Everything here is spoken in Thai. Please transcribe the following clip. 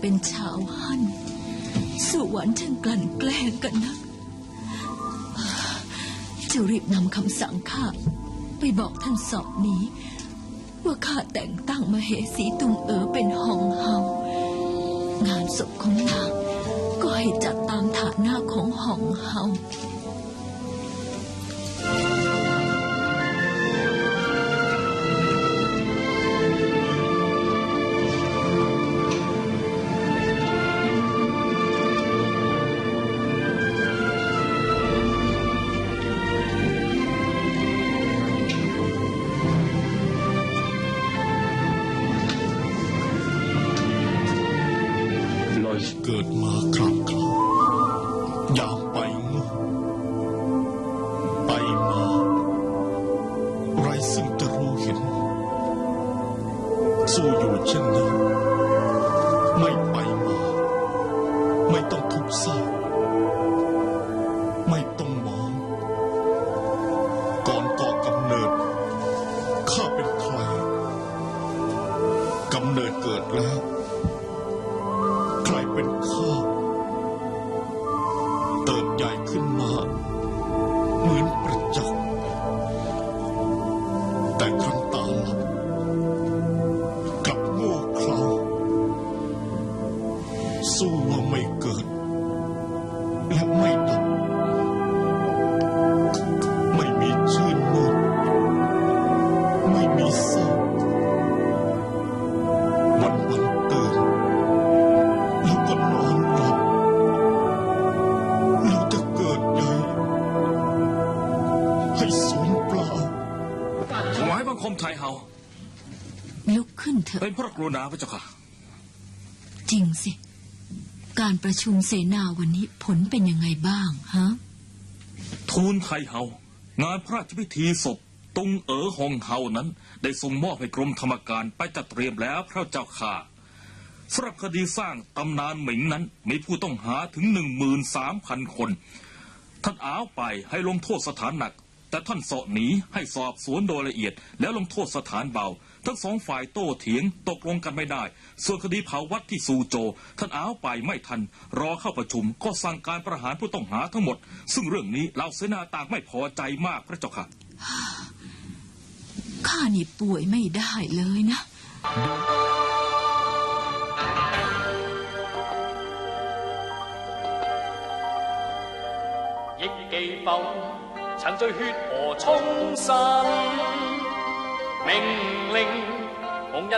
เป็นชาวฮั่นสุวรรค์ช่งกลั่นแกล้งกันนะจะรีบนำคำสั่งข้าไปบอกท่านสอบนี้ ว่าข้าแต่งตั้งมาเหสีตุงเอ๋อเป็นหองเฮางานศพของนางก็ให้จัดตามฐานะของหองเฮา เกิดมาครั้งคราวอยามไปง่ไปมา ไรซึ่งจะรู้เห็น สู้อยู่เช่นนี้ ไม่ไปมา ไม่ต้องทุกข์เศร้าไม่ต้องมอง ก่อนก่อกำเนิด ข้าเป็นใครกำเนิดเกิดแล้ว เป็นข้าเติบใหญ่ขึ้นมา เหมือนประจักษ์แต่ครั้งตาลับกับโง่เขลาสู้ว่าไม่เกิด และไม่ บังคมไทยเฮาลุกขึ้นเถอะ เป็นพระกรุณาพระเจ้าค่ะ จริงสิ การประชุมเสนาวันนี้ผลเป็นยังไงบ้างฮะ ทูลไทยเฮา งานพระราชพิธีศพ ตุงเอ๋อหงเฮานั้น ได้ส่งมอบให้กรมธรรมการไปจัดเตรียมแล้วพระเจ้าค่ะสำหรับคดีสร้างตำนานหมิงนั้น มีผู้ต้องหาถึงหนึ่งหมื่นสามพันคน ท่านอ้าวไปให้ลงโทษสถานหนัก แต่ท่านเสาะหนีให้สอบสวนโดยละเอียด แล้วลงโทษสถานเบา ทั้งสองฝ่ายโต้เถียงตกลงกันไม่ได้ ส่วนคดีเผาวัดที่ซูโจ ท่านอ้าวไปไม่ทัน รอเข้าประชุมก็สั่งการประหารผู้ต้องหาทั้งหมด ซึ่งเรื่องนี้เหล่าเสนาต่างไม่พอใจมากพระเจ้าค่ะ ข้านี่ป่วยไม่ได้เลยนะ 忆记否 曾在血河冲身，命令夢一